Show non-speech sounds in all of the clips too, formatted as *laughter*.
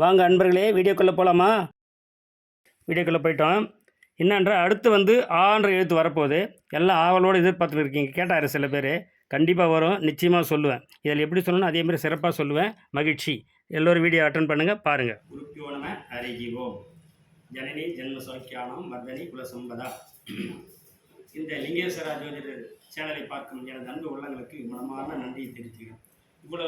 வாங்க அன்பர்களே வீடியோக்குள்ளே போகலாமா வீடியோக்குள்ளே போயிட்டோம். என்னென்றால் அடுத்து வந்து ஆன்ற எழுத்து வரப்போகுது. எல்லாம் ஆவலோடு எதிர்பார்த்துட்டு இருக்கீங்க. கேட்டார் சில பேர். கண்டிப்பாக வரும். நிச்சயமாக சொல்லுவேன். இதில் எப்படி சொல்லணும் அதேமாதிரி சிறப்பாக சொல்லுவேன். மகிழ்ச்சி. எல்லோரும் வீடியோ அட்டன் பண்ணுங்கள் பாருங்கள் குருப்பியோ நம ஹரிஜீவோம் ஜனனி ஜென்ம சௌக்கியானம் வர்தனி குலசம்பதா. இந்த லிங்கேஸ்வரா ஜோதிடர் சேனலை பார்க்கும் எனது அன்பு உள்ளங்களுக்கு மனமான நன்றியை தெரிவிக்கிறேன் இவ்வளோ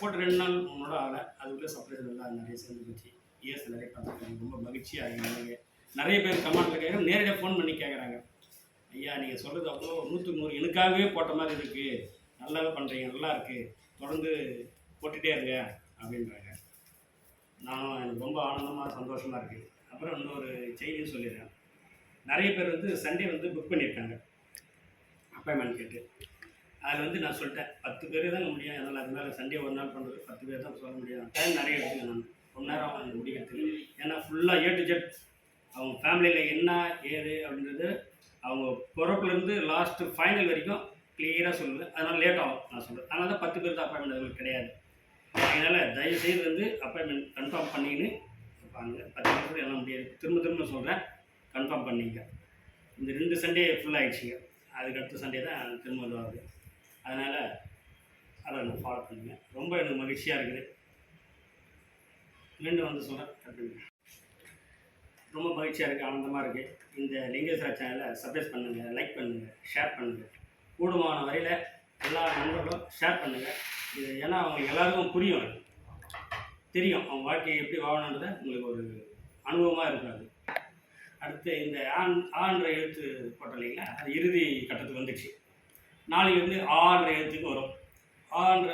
போட்டு ரெண்டு நாள் முன்னோட ஆகலை. அதுக்குள்ளே சர்ப்ரைஸ் எல்லாம் நிறைய சேர்ந்து போச்சு. இயர்ஸ் நிறைய பார்த்துருக்காங்க. ரொம்ப மகிழ்ச்சியாக எனக்கு நிறைய பேர் கமெண்ட்டில் கேட்குறாங்க நேரடியாக ஃபோன் பண்ணி கேட்குறாங்க ஐயா நீங்கள் சொல்கிறது அவ்வளோ நூற்றுக்கு நூறு. எனக்காகவே போட்ட மாதிரி இருக்குது நல்லாவே பண்ணுறீங்க நல்லா இருக்குது தொடர்ந்து போட்டுகிட்டே இருங்க அப்படின்றாங்க. நான் எனக்கு ரொம்ப ஆனந்தமாக சந்தோஷமாக இருக்குது அப்புறம் இன்னொரு செய்தியும் சொல்லிடுறேன். நிறைய பேர் வந்து சண்டே வந்து புக் பண்ணியிருக்காங்க. அப்பாயின்மெண்ட் கேட்டு. அதில் வந்து நான் சொல்லிட்டேன். பத்து பேர் தான் முடியும். என்னால் அது மேலே சண்டே ஒரு நாள் பண்ணுறது பத்து பேர் தான் சொல்ல முடியும். டைம் நிறைய எடுத்துங்க நான். ரொம்ப நேரம் அவங்க எனக்கு முடிக்கிறதுக்கு. ஏன்னா ஃபுல்லாக ஏ டு ஜெட் அவங்க ஃபேமிலியில் என்ன ஏது அப்படின்றது அவங்க பிறப்புலேருந்து லாஸ்ட்டு ஃபைனல் வரைக்கும் கிளியராக சொல்லுது அதனால் லேட் ஆகும். நான் சொல்கிறேன் அதனால தான் பத்து பேர் தான் அப்பாயின்மெண்ட் அவங்களுக்கு கிடையாது. அதனால் தயவுசெய்து வந்து அப்பாயின்மெண்ட் கன்ஃபார்ம் பண்ணின்னு வைப்பாங்க பத்து பேர் எல்லாம் முடியாது. திரும்ப திரும்ப சொல்கிறேன் கன்ஃபார்ம் பண்ணிங்க. இந்த ரெண்டு சண்டே ஃபுல் ஆகிடுச்சிங்க அதுக்கு அடுத்த சண்டே தான் திரும்ப இதுவாகுது அதனால் அதை நான் ஃபாலோ பண்ணுங்க. ரொம்ப எனக்கு மகிழ்ச்சியாக இருக்குது. மீண்டும் வந்து சொல்கிறேன் கற்றுங்க ரொம்ப மகிழ்ச்சியாக இருக்குது ஆனந்தமாக இருக்குது இந்த லிங்கேஸ்வரா சேனலை சப்ஸ்கிரைப் பண்ணுங்கள் லைக் பண்ணுங்கள் ஷேர் பண்ணுங்கள் கூடுமான வரையில் எல்லா நண்பர்களும் ஷேர் பண்ணுங்கள் இது ஏன்னா அவங்க எல்லாருக்கும் புரியும். தெரியும் அவங்க வாழ்க்கையை எப்படி வாழணுன்றத உங்களுக்கு ஒரு அனுபவமாக இருக்காது. அடுத்து இந்த ஆண் ஆன்ற எழுத்து போட்டோம் இல்லைங்களா? அது இறுதி கட்டத்துக்கு வந்துடுச்சு நாளைக்கு வந்து ஆன்ற எழுத்துக்கு வரும். ஆன்ற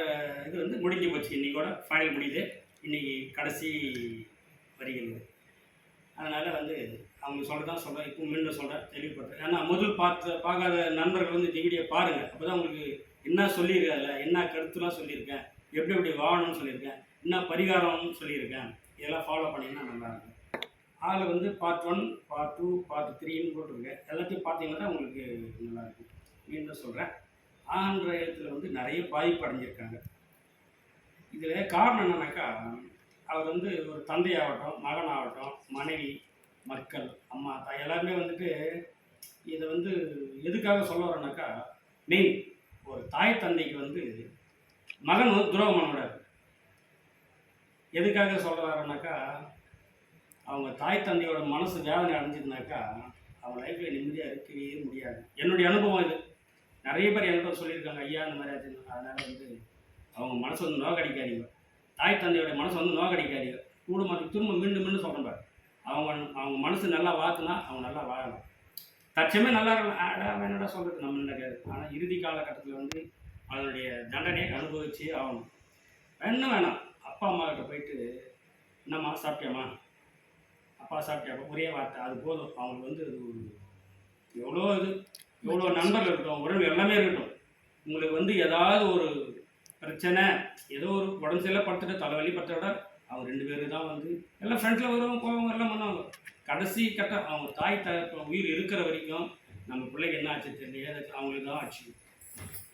இது வந்து முடிஞ்சு போச்சு. இன்றைக்கோட ஃபைனல் முடியுது. இன்றைக்கி கடைசி வருகிறது அதனால் வந்து அவங்க சொல்கிறதான் சொல்கிறேன் இப்போ மீண்டும் சொல்கிறேன் தெளிவுபடுறேன் ஏன்னா முதல் பார்த்து பார்க்காத நண்பர்கள் வந்து இந்த வீடியோ பாருங்கள் அப்போ தான் உங்களுக்கு என்ன சொல்லியிருக்கேன் அதில்? என்ன கருத்துலாம் சொல்லியிருக்கேன்? எப்படி எப்படி வாழணும்னு சொல்லியிருக்கேன். என்ன பரிகாரம்னு சொல்லியிருக்கேன். இதெல்லாம் ஃபாலோ பண்ணிங்கன்னா நல்லாயிருக்கும் அதில் வந்து part one part two part த்ரீன்னு போட்டிருக்கேன் எல்லாத்தையும் பார்த்தீங்கன்னா உங்களுக்கு நல்லாயிருக்கும் மீண்டும் சொல்கிறேன் ஆன்ற எழுத்துல வந்து நிறைய பாதிப்பு அடைஞ்சிருக்காங்க இதில் காரணம் என்னன்னாக்கா அவர் வந்து ஒரு தந்தையாகட்டும் மகனாகட்டும் மனைவி மக்கள் அம்மா தா எல்லாருமே வந்துட்டு இதை வந்து எதுக்காக சொல்ல வரேன்னாக்கா மெயின் ஒரு தாய் தந்தைக்கு வந்து மகன் வந்து துரோகம் பண்ணக்கூடாது. எதுக்காக சொல்ல வரேன்னாக்கா அவங்க தாய் தந்தையோட மனசு வேதனை அடைஞ்சிருந்தாக்கா அவங்க லைஃப்பில் நிம்மதியாக இருக்கவே முடியாது. என்னுடைய அனுபவம் இது. நிறைய பேர் என்கிட்ட சொல்லியிருக்காங்க ஐயா இந்த மாதிரி ஆச்சு அதனால் வந்து அவங்க மனசு வந்து நோக்கடிக்காதீங்க. தாய் தந்தையோட மனசு வந்து நோக்கடிக்காதீங்க. கூட மாற்றி திரும்ப மீண்டும் மீண்டும் சொல்கிறேன் பாரு. அவங்க அவங்க மனசு நல்லா வாத்துனா அவங்க நல்லா வாழலாம். தச்சமே நல்லா இருக்கலாம். ஆடா வேணடா சொல்கிறது நம்ம என்ன கேது ஆனால் இறுதி காலகட்டத்தில் வந்து அதனுடைய தண்டனையை அனுபவிச்சு ஆகணும். வேணும் வேணாம். அப்பா அம்மா கிட்ட போயிட்டு என்னம்மா சாப்பிட்டியாம்மா? அப்பா சாப்பிட்டியா? ஒரே வார்த்தை. அது போதும். அவங்களுக்கு வந்து அது எவ்வளோ இது. எவ்வளோ நண்பர்கள் இருக்கட்டும் உறவு எல்லாமே இருக்கட்டும் உங்களுக்கு வந்து ஏதாவது ஒரு பிரச்சனை ஏதோ ஒரு உடம்பு சரியில்லை படுத்துட்டு தலைவலி படுத்த விட அவங்க ரெண்டு பேரும் தான் வந்து எல்லாம் ஃப்ரெண்ட்ஸில் வருவாங்க போவாங்க எல்லாம் பண்ணுவாங்க. கடைசி கட்ட அவங்க தாய் தகப்ப உயிர் இருக்கிற வரைக்கும் நம்ம பிள்ளைக்கு என்ன ஆச்சு தெரியல அவங்களுக்கு தான் ஆச்சு.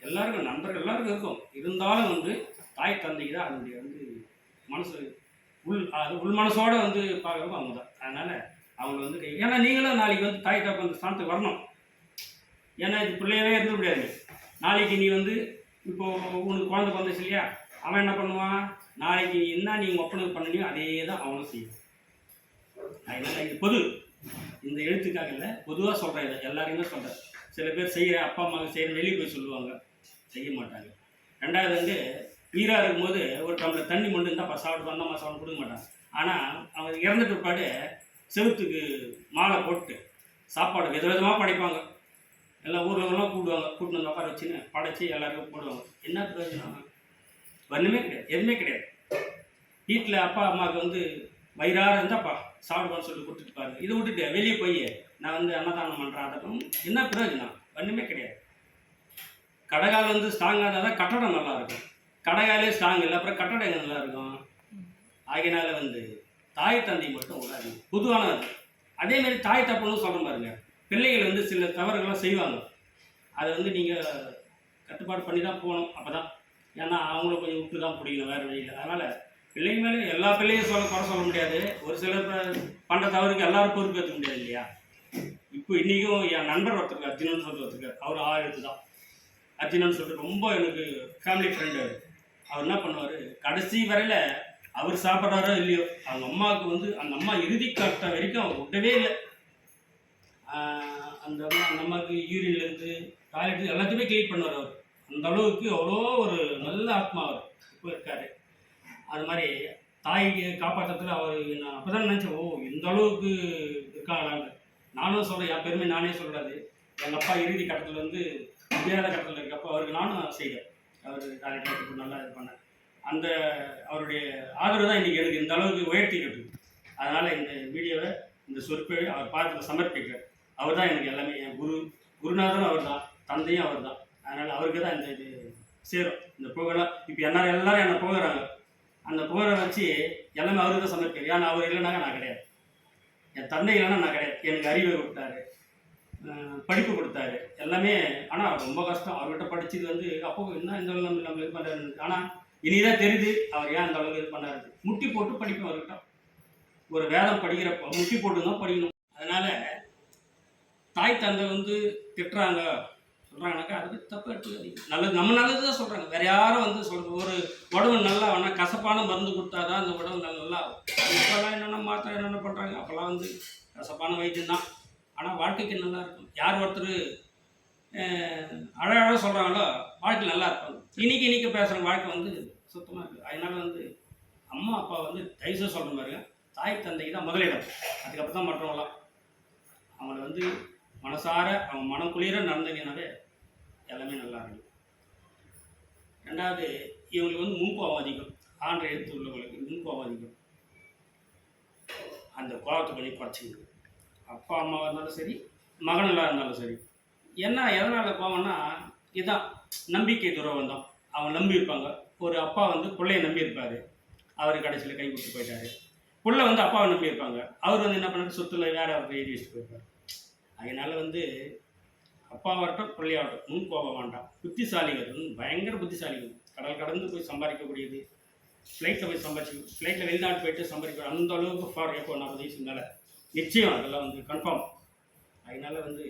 எல்லாருக்கும் நண்பர்கள் எல்லாருக்கும் இருக்கும். இருந்தாலும் வந்து தாய் தந்தைக்கு தான் அதனுடைய வந்து மனசு உள் அது உள் மனசோட வந்து பார்க்குறப்ப அவங்க தான் அதனால் அவங்க வந்து ஏன்னா நீங்களும் நாளைக்கு வந்து தாய் தகப்ப அந்த ஸ்தானத்துக்கு வரணும். ஏன்னா இது பிள்ளையவே இருந்துட முடியாது. நாளைக்கு நீ வந்து இப்போ உனக்கு குழந்தை பிறந்துச்சு இல்லையா? அவன் என்ன பண்ணுவான்? நாளைக்கு நீ என்ன நீ உங்கள் ஒப்பனுக்கு பண்ணினியோ அதே தான் அவனும் செய்வான் அதனால இது பொது. இந்த எழுத்துக்காக இல்லை பொதுவாக சொல்கிறேன் இதை. எல்லாரையுமே சொல்கிறேன் சில பேர் செய்கிற அப்பா அம்மாவுக்கு செய்கிற வெளியே போய் சொல்லுவாங்க. செய்ய மாட்டாங்க. ரெண்டாவது வந்து வீராக இருக்கும்போது ஒரு டம்ளர் தண்ணி மட்டும் இருந்தால் சாப்பிட்டு வந்தம்மா சாப்பிட்டு கொடுக்க மாட்டாங்க. ஆனால் அவன் இறந்த பிற்பாடு செவுத்துக்கு மாலை போட்டு சாப்பாடு வித விதமாக படைப்பாங்க. எல்லாம் ஊர்லலாம் கூப்பிடுவாங்க கூப்பிட்டு வந்து உட்கார வச்சுன்னு படைச்சி எல்லாருக்கும் போடுவாங்க. என்ன பிரயோஜனம்? ஒன்றுமே கிடையாது. எதுவுமே கிடையாது. வீட்டில் அப்பா அம்மாவுக்கு வந்து வயிறார இருந்தாப்பா சாப்பிடுவான்னு சொல்லி கொடுத்துட்டு பாருங்க இதை விட்டுட்டு வெளியே போய் நான் வந்து அன்னதானம் பண்ணுறேன் அதை என்ன பிரயோஜனம்? ஒன்றுமே கிடையாது. கடைகால் வந்து ஸ்ட்ராங்காக இருந்தால் தான் கட்டடம் நல்லா இருக்கும். கடைகாலே ஸ்ட்ராங் இல்லை அப்புறம் கட்டடம் எங்கே நல்லா இருக்கும்? வந்து தாய் தந்தை மட்டும் விடாது பொதுவானது. அதே மாதிரி தாய் தப்புன்னு சொல்கிறேன் பாருங்க. பிள்ளைகள் வந்து சில தவறுகள்லாம் செய்வாங்க. அதை வந்து நீங்கள் கட்டுப்பாடு பண்ணி தான் போகணும் அப்போ தான் ஏன்னா அவங்கள கொஞ்சம் விட்டு தான் பிடிக்கணும் வேறு வழியில் அதனால் பிள்ளைங்க மேலே எல்லா பிள்ளையும் சொல்ல குறை சொல்ல முடியாது. ஒரு சிலர் பண்ணுற தவறுக்கு எல்லாரும் பொறுப்பு ஏற்றுக்க முடியாது இல்லையா? இப்போ இன்றைக்கும் என் நண்பர் ஒருத்தருக்கு அர்ஜுனன் சொல்லிட்டு ஒருத்தருக்கு அவர் ஆ எழுத்து தான் அர்ஜுனன் சொல்லிட்டு ரொம்ப எனக்கு ஃபேமிலி ஃப்ரெண்டு அவர். என்ன பண்ணுவார்? கடைசி வரையில் அவர் சாப்பிட்றாரோ இல்லையோ அவங்க அம்மாவுக்கு வந்து அந்த அம்மா இறுதி கட்ட வரைக்கும் அவர் விட்டவே இல்லை. அந்த அம்மா அந்த அம்மாவுக்கு டாய்லெட் எல்லாத்தையுமே க்ளீன் பண்ணுவார் அவர். அந்த அளவுக்கு அவ்வளோ ஒரு நல்ல ஆத்மா அவர். இப்போ இருக்காரு. அது மாதிரி தாய்க்கு காப்பாற்றத்தில் அவர் நான் அப்போ தான் நினச்சேன் ஓ இந்த அளவுக்கு இருக்காங்களான்னு. நானும் சொல்கிறேன் என் பெருமை நானே சொல்லக்கூடாது. எங்கள் அப்பா இறுதி கட்டத்தில் வந்து முடியாத கட்டத்தில் இருக்கப்போ அவருக்கு நானும் செய்தேன். அவர் டாய்லெட் நல்லா இது பண்ணேன் அந்த அவருடைய ஆதரவு தான் இன்றைக்கி எனக்கு இந்த அளவுக்கு உயர்த்தி இருக்குது அதனால் இந்த வீடியோவை இந்த சொற்பொழி அவர் பார்த்து சமர்ப்பிக்கிறேன். அவர் தான் எனக்கு எல்லாமே என் குரு குருநாதரும் அவர் தான் தந்தையும் அவர் தான் அதனால் அவருக்கு தான் இந்த இது சேரும். இந்த புகழெல்லாம் இப்போ என்ன எல்லாரும் என்னை புகழறாங்க. அந்த புகழை வச்சு எல்லாமே அவருக்கு தான் சமர்ப்பிக்கிறேன் ஏன்னா அவர் இல்லைனாக்க நான் கிடையாது. என் தந்தை இல்லைன்னா நான் கிடையாது. எனக்கு அறிவை கொடுத்தாரு. படிப்பு கொடுத்தாரு. எல்லாமே ஆனால் ரொம்ப கஷ்டம். அவர்கிட்ட படிச்சது வந்து அப்போ என்ன இந்த அளவு நம்ம நம்ம இது பண்ணுறாரு ஆனால் இனிதான் தெரியுது அவர் ஏன் அந்த அளவுக்கு இது பண்ணாரு முட்டி போட்டு படிப்போம் அவர்கிட்ட. ஒரு வேதம் படிக்கிறப்போ முட்டி போட்டு தான் படிக்கணும். அதனால தாய் தந்தை வந்து திட்டுறாங்க சொல்கிறாங்கனாக்கா அது தப்பு எடுத்துக்காதீங்க நல்லது நம்ம நல்லது தான் சொல்கிறாங்க வேற யாரும் வந்து சொல்கிறது ஒரு உடம்பு நல்லா வேணால் கசப்பான மருந்து கொடுத்தா தான் அந்த உடம்பு நல்லா ஆகும் இப்போல்லாம் என்னென்ன மாத்திரை என்னென்ன பண்ணுறாங்க அப்போல்லாம் வந்து கசப்பான வைத்தியம் தான். ஆனால் வாழ்க்கைக்கு நல்லா இருக்கும். யார் ஒருத்தர் அழகாக சொல்கிறாங்களோ வாழ்க்கை நல்லா இருப்பாங்க இன்னைக்கு இன்னைக்கு பேசுகிற வாழ்க்கை வந்து சுத்தமாக இருக்குது அதனால வந்து அம்மா அப்பா வந்து தயவுசெய்து சொல்கிற மாதிரிங்க தாய் தந்தைக்கு தான் முதலிடம். அதுக்கப்புறம் தான் மற்றவங்களாம். அவங்கள வந்து மனசார அவங்க மனம் குளிர நடந்தீங்கன்னாவே எல்லாமே நல்லா இருக்கும் ரெண்டாவது இவங்களுக்கு வந்து முன்கோபம் அதிகம் ஆண்டை எழுத்து உள்ளவங்களுக்கு முன்கோபம் அதிகம் அந்த கோபத்தை கொஞ்சம் குறைச்சிங்க அப்பா அம்மாவாக இருந்தாலும் சரி மகனெல்லாம் இருந்தாலும் சரி. என்ன எதனால் கோவம்னா இதுதான் நம்பிக்கை துரோகம் தான். அவங்க நம்பி இருப்பாங்க. ஒரு அப்பா வந்து பிள்ளைய நம்பி இருப்பார். அவர் கடைசியில் கை கொடுத்து போயிட்டாரு. பிள்ளை வந்து அப்பாவை நம்பியிருப்பாங்க அவர் வந்து என்ன பண்ணாரு? சொத்துல வேற அவர் எழுதி வச்சுட்டு போயிருப்பார் அதனால் வந்து அப்பாவாகட்டும் பிள்ளையாகட்டும் முன் கோபம் வேண்டாம். புத்திசாலிகள் பயங்கர புத்திசாலிகள். கடல் கடந்து போய் சம்பாதிக்கக்கூடியது. ஃப்ளைட்டில் போய் சம்பாதிச்சு ஃப்ளைட்டில் வெளிநாட்டு போயிட்டு சம்பாதிக்கிற அந்த அளவுக்கு ஃபார் எப்போ நாற்பது வயசு மேலே. நிச்சயம் அதெல்லாம் வந்து கன்ஃபார்ம் அதனால் வந்து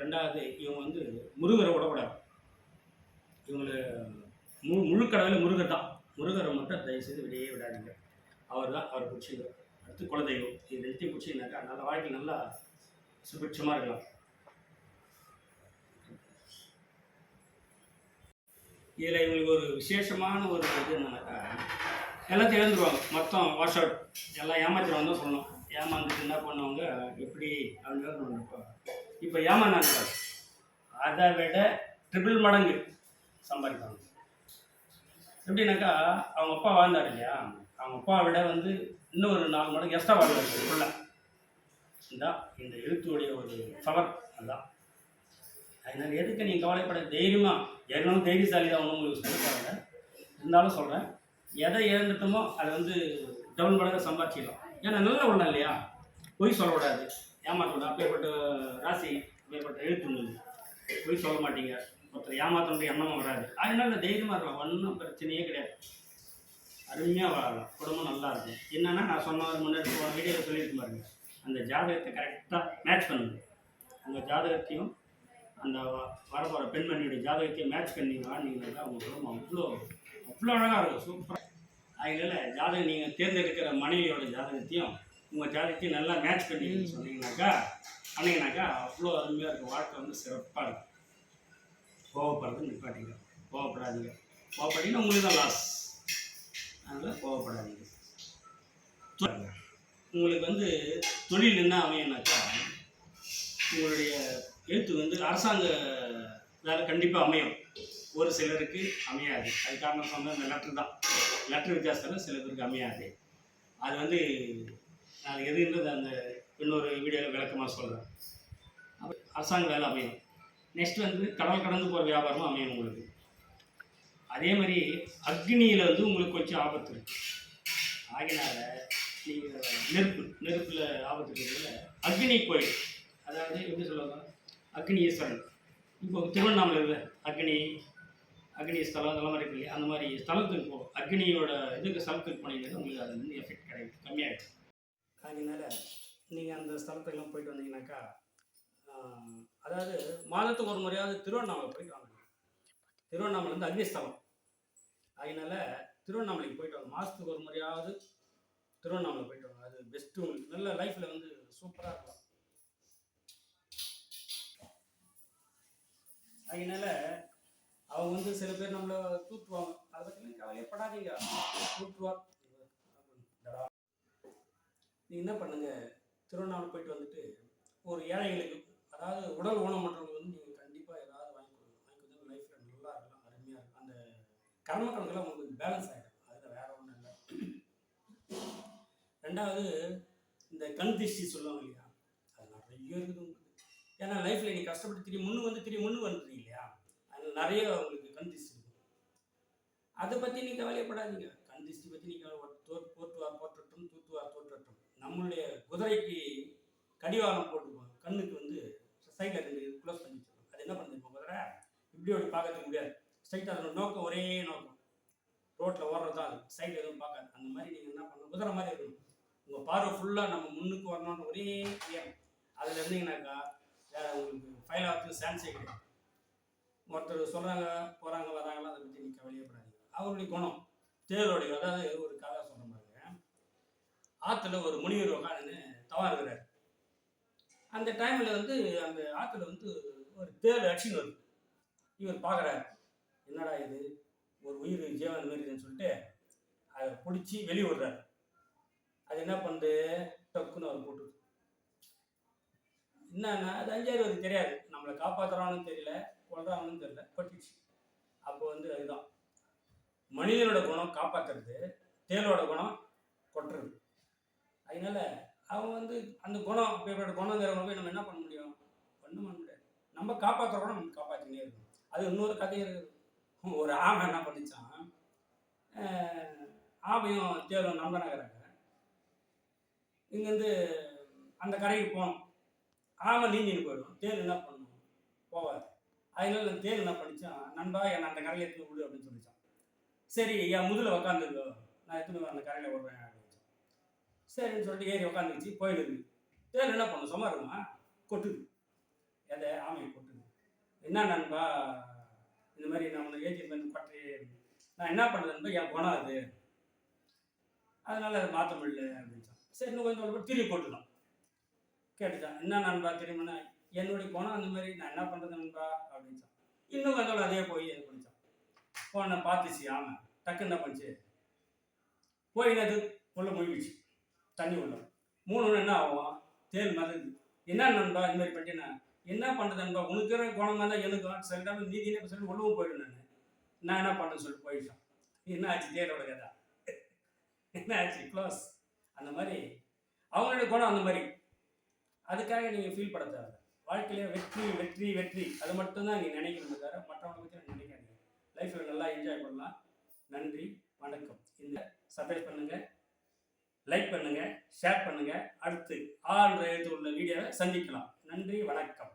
ரெண்டாவது இவங்க வந்து முருகரை விடக்கூடாது. இவங்களை மு முழு கடவுள் முருகர் தான். முருகரை மட்டும் தயவுசெய்து விடையே விடாதீங்க. அவர் தான் அவரை பிடிச்சிங்க அடுத்து குலதெய்வம். இது ரெண்டையும் பிடிச்சிங்கனாக்கா நல்ல வாழ்க்கை நல்லா சுபிட்சமாக இருக்கலாம். இதில் இவங்களுக்கு ஒரு விசேஷமான ஒரு இது என்னன்னாக்கா எல்லாம் எழுந்துருவாங்க மொத்தம் வாஷ் அவுட் எல்லாம் ஏமாத்திடுவாங்க தான் சொல்லணும். ஏமாந்துட்டு என்ன பண்ணுவாங்க எப்படி அப்படின்னு இப்போ இப்போ ஏமாந்தாங்க. அதை விட ட்ரிபிள் மடங்கு சம்பாதிப்பாங்க. எப்படின்னாக்கா அவங்க அப்பா வாழ்ந்தார் இல்லையா? அவங்க அப்பா விட வந்து இன்னும் ஒரு நாலு மடங்கு எக்ஸ்ட்ரா வாழ்வாங்க ஃபுல்லாக இதான் இந்த எழுத்துடைய ஒரு பவர் அதான். அதனால் எதுக்கு நீங்கள் கவலைப்பட தைரியமாக ஏறினாலும் தைரியசாலி தான் ஒன்றும் உங்களுக்கு சொல்லிப்பாங்க இருந்தாலும் சொல்கிறேன் எதை இழந்துட்டோமோ அதை வந்து டவுன் மடங்கு சம்பாதிச்சிடலாம். ஏன்னா நல்ல உள்ளம் இல்லையா? பொய் சொல்லக்கூடாது. ஏமாற்றணும் அப்பேற்பட்ட ராசி அப்பேற்பட்ட எழுத்துங்கள் பொய் சொல்ல மாட்டீங்க. ஒருத்தர் ஏமாற்றணுன்ற எண்ணமும் வராது. அதனால தைரியமாக இருக்கலாம். ஒன்றும் பிரச்சனையே கிடையாது. அருமையாக வாழலாம். குடும்பம் நல்லா இருக்கும். என்னென்னா நான் சொன்ன முன்னாடி போன வீடியோவில் சொல்லியிருக்க பாருங்க. அந்த ஜாதகத்தை கரெக்டாக மேட்ச் பண்ணுங்க உங்கள் ஜாதகத்தையும் அந்த வ- வரப்போகிற பெண்மணியோட ஜாதகத்தையும் மேட்ச் பண்ணி வாழ்ந்தீங்கன்னா உங்கள் குடும்பம் அவ்வளோ அவ்வளோ அழகாக இருக்கும். சூப்பராக அதனால ஜாதகம் நீங்கள் தேர்ந்தெடுக்கிற மனைவியோட ஜாதகத்தையும் உங்கள் ஜாதகத்தையும் நல்லா மேட்ச் பண்ணி சொன்னீங்கன்னாக்கா பண்ணீங்கன்னாக்கா அவ்வளோ அருமையாக இருக்கும். வாழ்க்கை வந்து சிறப்பாக இருக்கும். கோவப்படுறது நிப்பாட்டிங்க கோவப்படாதீங்க. கோவப்பட்டீங்கன்னா உங்களுக்கு தான் லாஸ் அதனால் கோவப்படாதீங்க. உங்களுக்கு வந்து தொழில் என்ன அமையனாக்கா உங்களுடைய எழுத்து வந்து அரசாங்க வேலை கண்டிப்பாக அமையும். ஒரு சிலருக்கு அமையாது. அது காரணம் சொன்ன அந்த லெட்ரு தான். லெட்ரு வித்தியாசத்தில் சில பேருக்கு அமையாது. அது வந்து நான் எதுன்றது அந்த இன்னொரு வீடியோவில் விளக்கமாக சொல்கிறேன் அரசாங்க வேலை அமையும். நெக்ஸ்ட் வந்து கடல் கடந்து போகிற வியாபாரமும் அமையும் உங்களுக்கு. அதே மாதிரி அக்னியில் வந்து உங்களுக்கு கொஞ்சம் ஆபத்து இருக்குது ஆகினால நீங்கள் நெருப்பு நெருப்பில் ஆபத்து இருக்கிறதுல அக்னி கோயில். அதாவது எப்படி சொல்லுவாங்க அக்னி ஈஸ்வரன் இப்போ திருவண்ணாமலை இல்லை அக்னி அக்னி ஸ்தலம் அதெல்லாம் மாதிரி இருக்கு. அந்த மாதிரி ஸ்தலத்துக்கு போகும் அக்னியோட இதுக்கு ஸ்தலத்துக்கு போனீங்கன்னா உங்களுக்கு அது வந்து எஃபெக்ட் கிடைக்கும். கம்மியாகிடும் அதனால நீங்கள் அந்த ஸ்தலத்துக்கெல்லாம் போயிட்டு வந்தீங்கன்னாக்கா அதாவது மாதத்துக்கு ஒரு முறையாவது திருவண்ணாமலை போயிட்டு வாங்க. திருவண்ணாமலை வந்து அக்னிஸ்தலம். அதனால திருவண்ணாமலைக்கு போயிட்டு வாங்க. மாதத்துக்கு ஒரு முறையாவது திருவண்ணாமலை போயிட்டு வாங்க. அது பெஸ்ட்டு உங்களுக்கு நல்ல லைஃப்பில் வந்து சூப்பராக இருக்கும் அதனால அவங்க வந்து சில பேர் நம்மளை தூத்துவாங்க அதை பற்றிலாம் கவலையப்படாதீங்க தூத்துவார் நீ என்ன பண்ணுங்க? திருவண்ணாமலை போயிட்டு வந்துட்டு ஒரு ஏழைகளுக்கு அதாவது உடல் ஊனமற்றவங்களுக்கு வந்து நீங்கள் கண்டிப்பாக ஏதாவது வாங்கி கொடுங்க. வாங்கி கொடுத்தா லைஃப்பில் நல்லா இருக்கலாம் அருமையாக இருக்கும். அந்த கர்ம கணக்கெல்லாம் உங்களுக்கு பேலன்ஸ் ஆகிடும் அதில் வேற ஒன்றும் இல்லை ரெண்டாவது இந்த கண் திருஷ்டி சொல்லுவாங்க இல்லையா? அது நிறைய இருக்குது உங்களுக்கு. ஏன்னா லைஃப்பில் நீங்கள் கஷ்டப்பட்டு திரும்பி முன்னு வந்து திரும்பி முன்னு வந்துட்டீங்க இல்லையா? அதில் நிறைய உங்களுக்கு கண் திருஷ்டி இருக்கும். அதை பற்றி நீங்கள் கவலையப்படாதீங்க கண் திருஷ்டி பற்றி நீங்கள் கவலை போற்றுவார் போற்றட்டும் தூத்துவார் தோற்றட்டும். நம்மளுடைய குதிரைக்கு கடிவாளம் போட்டுருப்பாங்க கண்ணுக்கு வந்து சைடில் ரெண்டு க்ளோஸ் பண்ணி சொல்லுவோம் அது என்ன பண்ணிருப்போம் குதிரை? இப்படி அப்படி பார்க்கறதுக்கு முடியாது. ஸ்ட்ரைட்டாக அதோட நோக்கம் ஒரே நோக்கம். ரோட்டில் ஓடுறது தான் அது சைடில் எதுவும் பார்க்காது. அந்த மாதிரி நீங்கள் என்ன பண்ணணும்? குதிரை மாதிரி இருக்கணும். உங்கள் பார்வை ஃபுல்லாக நம்ம முன்னுக்கு வரணும்னு ஒரே ஏம் அதில் இருந்தீங்கன்னாக்கா வேற உங்களுக்கு ஃபைல் ஆகிறதுக்கு சான்ஸே கிடையாது ஒருத்தர் சொல்கிறாங்க போகிறாங்க வராங்களா அதை பற்றி நீங்கள் கவலையப்படாதீங்க. அவருடைய குணம் தேரோடைய அதாவது ஒரு கதை சொல்கிற மாதிரி ஆற்றுல ஒரு முனிவர் உட்காந்து தவாருகிறார் அந்த டைமில் வந்து அந்த ஆற்றுல வந்து ஒரு தேர் அடிச்சுன்னு வருது. இவர் பார்க்குறாரு என்னடா இது? ஒரு உயிர் ஜீவன் மாதிரி சொல்லிட்டு அதை பிடிச்சி வெளியே விடுறாரு. அது என்ன பண்ணுது டக்குன்னு அவர் போட்டு என்னன்னா அது அஞ்சாறு வரைக்கும் தெரியாது. நம்மளை காப்பாற்றுறான்னு தெரியல கொள்றாங்கன்னு தெரியல கொட்டிச்சு அப்போ வந்து அதுதான். மனிதனோட குணம் காப்பாற்றுறது தேலோட குணம் கொட்டுறது. அதனால அவன் வந்து அந்த குணம் இப்பேற்பட்ட குணங்கிறவங்க போய் நம்ம என்ன பண்ண முடியும்? ஒன்றும் பண்ண முடியாது. நம்ம காப்பாற்றுற கூட நம்ம காப்பாற்றினே இருக்கணும். அது இன்னொரு கதை இருக்குது. ஒரு ஆமை என்ன பண்ணிச்சான்? ஆமையும் தேலும் நம்பனாகிறாங்க இங்கேருந்து அந்த கரைக்கு போகணும் ஆமை நீந்தின்னு போயிடும் தேர் என்ன பண்ணும்? போவாது அதனால அந்த தேர் என்ன பண்ணிச்சான் நண்பா என்னை அந்த கரையில் எடுத்து விடு அப்படின்னு சொல்லிச்சான். சரி என் முதுல உக்காந்துருக்கோ நான் எடுத்துன்னு அந்த கரையில் விடுறேன் அப்படின்னு சரின்னு சொல்லிட்டு ஏறி உக்காந்துருச்சு போயிடுது தேர் என்ன பண்ணும்? சும்மா இருக்குமா? கொட்டுது. எதை? ஆமையை கொட்டுது. என்ன நண்பா இந்த மாதிரி நான் உங்களை ஏற்றி வந்து கொட்டி நான் என்ன பண்ணுறதுன்னு என் குணம் அது. அதனால அதை மாற்ற முடியல அப்படின்னு சரி இன்னும் கொஞ்சம் ஒரு திரும்பி போட்டுதான் கேட்டுட்டான். என்ன நண்பா திரும்பினா என்னுடைய குணம் அந்த மாதிரி நான் என்ன பண்ணுறது நண்பா? அப்படின்னு சொன்னான். இன்னும் கொஞ்சம் அதே போய் இது பண்ணிச்சான் போன பார்த்துச்சு ஆமாம் டக்குன்னு என்ன பண்ணுச்சு? போயினது உள்ள மூழ்கிச்சு தண்ணி உள்ள. மூணு என்ன ஆகும்? தேல் மதது என்ன நண்பா இந்த மாதிரி பண்ணினா என்ன பண்ணுறது நண்பா? உனக்கு இருக்கிற குணமாக தான் எனக்கும் சில டைம் நீதினே சொல்லி உள்ளவும் போயிடும் நான். நான் என்ன பண்ணுறேன்னு சொல்லிட்டு போயிட்டான் என்ன ஆச்சு? தேரோட கதை. *laughs* என்ன ஆச்சு? க்ளோஸ் அந்த மாதிரி அவங்களுடைய குணம் அந்த மாதிரி. அதுக்காக நீங்கள் ஃபீல் பட தேவை வாழ்க்கையில வெற்றி வெற்றி வெற்றி. அது மட்டும்தான் நீங்கள் நினைக்கணும் தவிர மற்றவங்களை பற்றி நினைக்காதீங்க. லைஃப்பில் நல்லா என்ஜாய் பண்ணலாம். நன்றி வணக்கம். இந்த சப்ஸ்கிரைப் பண்ணுங்கள் லைக் பண்ணுங்கள் ஷேர் பண்ணுங்கள் அடுத்து ஆள் எழுத்து உள்ள வீடியோவை சந்திக்கலாம். நன்றி வணக்கம்.